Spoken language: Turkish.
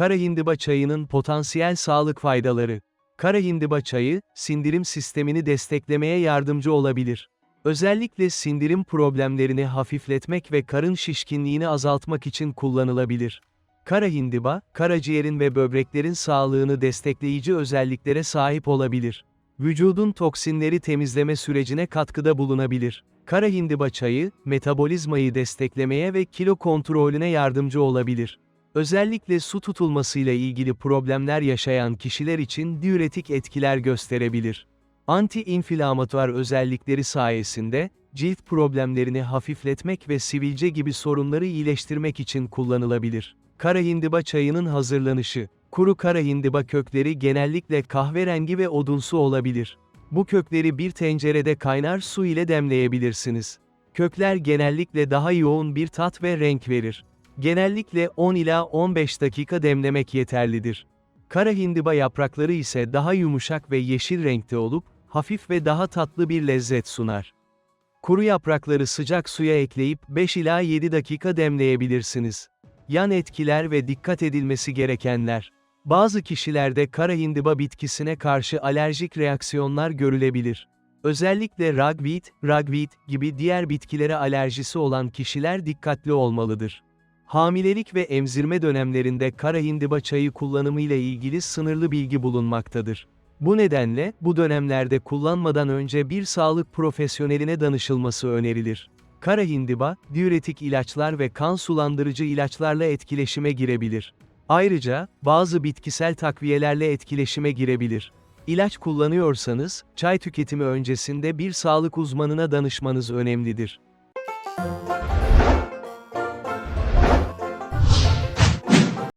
Kara hindiba çayının potansiyel sağlık faydaları. Kara hindiba çayı, sindirim sistemini desteklemeye yardımcı olabilir. Özellikle sindirim problemlerini hafifletmek ve karın şişkinliğini azaltmak için kullanılabilir. Kara hindiba, karaciğerin ve böbreklerin sağlığını destekleyici özelliklere sahip olabilir. Vücudun toksinleri temizleme sürecine katkıda bulunabilir. Kara hindiba çayı, metabolizmayı desteklemeye ve kilo kontrolüne yardımcı olabilir. Özellikle su tutulmasıyla ilgili problemler yaşayan kişiler için diüretik etkiler gösterebilir. Anti-inflamatuar özellikleri sayesinde, cilt problemlerini hafifletmek ve sivilce gibi sorunları iyileştirmek için kullanılabilir. Kara hindiba çayının hazırlanışı. Kuru kara hindiba kökleri genellikle kahverengi ve odunsu olabilir. Bu kökleri bir tencerede kaynar su ile demleyebilirsiniz. Kökler genellikle daha yoğun bir tat ve renk verir. Genellikle 10 ila 15 dakika demlemek yeterlidir. Kara hindiba yaprakları ise daha yumuşak ve yeşil renkte olup, hafif ve daha tatlı bir lezzet sunar. Kuru yaprakları sıcak suya ekleyip 5 ila 7 dakika demleyebilirsiniz. Yan etkiler ve dikkat edilmesi gerekenler. Bazı kişilerde kara hindiba bitkisine karşı alerjik reaksiyonlar görülebilir. Özellikle ragweed, ragweed gibi diğer bitkilere alerjisi olan kişiler dikkatli olmalıdır. Hamilelik ve emzirme dönemlerinde kara hindiba çayı kullanımı ile ilgili sınırlı bilgi bulunmaktadır. Bu nedenle, bu dönemlerde kullanmadan önce bir sağlık profesyoneline danışılması önerilir. Kara hindiba, diüretik ilaçlar ve kan sulandırıcı ilaçlarla etkileşime girebilir. Ayrıca, bazı bitkisel takviyelerle etkileşime girebilir. İlaç kullanıyorsanız, çay tüketimi öncesinde bir sağlık uzmanına danışmanız önemlidir.